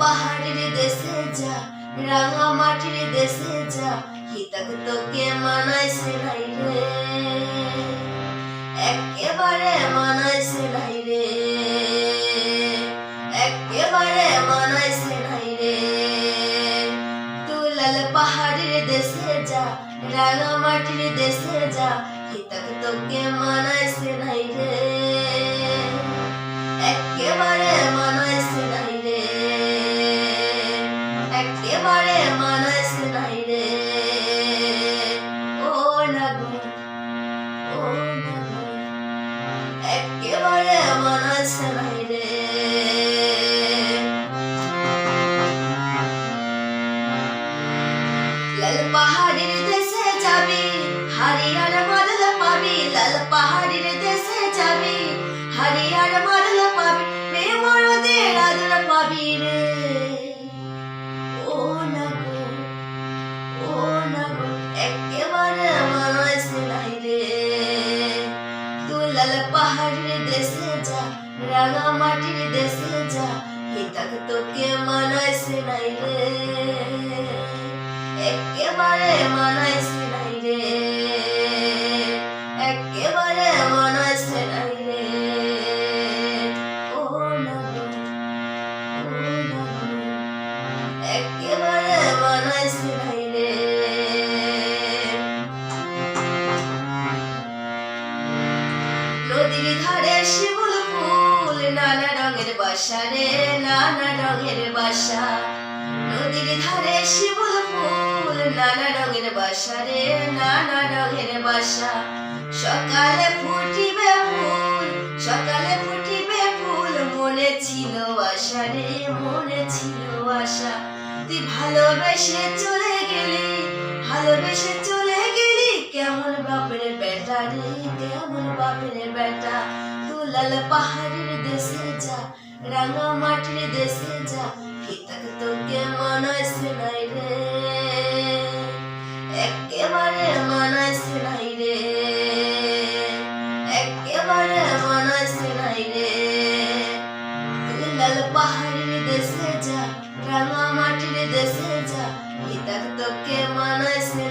পাহাড়ের দেশে যা, রাঙা মাটির দেশে যা হিতক তোকে মানাইছে নাই রে। একেবারে মানাইছে নাই রে। একেবারে মানাইছে নাই রে। তুই লাল পাহাড়ের দেশে যা, রাঙা মাটির দেশে যা হিতক তোকে মানাইছে নাই রে। একেবারে মানাইছে আছে রে লাল পাহাড়ের রাঙা মাটির দেশে যা হিতাক তোকে মানাইছে নাই রে। একেবারে মানাইছে নাই রে। একেবারে মানাইছে নাই রে। ও না ও না। একেবারে বাসা রে নানা রঙের বাসা। নদীর ধারে শিমুল ফুল, নানা রঙের বাসা রে নানা রঙের বাসা। সকালে ফুটিবে ফুল, সকালে ফুটিবে ফুল, মনে ছিল আশা রে, মনে ছিল আশা। তুই ভালোবেসে চলে গেলি, ভালোবেসে চলে গেলি, কেমন বাপের বেটা রে, কেমন বাপের বেটা। তুই লাল পাহাড়ের দেশে যা রাঙা মাটির দেশে যা হিতাক তোকে মানাইছে নাই রে? একেবারে মানাইছে নাই রে। একেবারে মানাইছে নাই রে। তুই লাল পাহাড়ের দেশে যা রাঙা মাটির দেশে যা হিতাক তোকে মানাইছে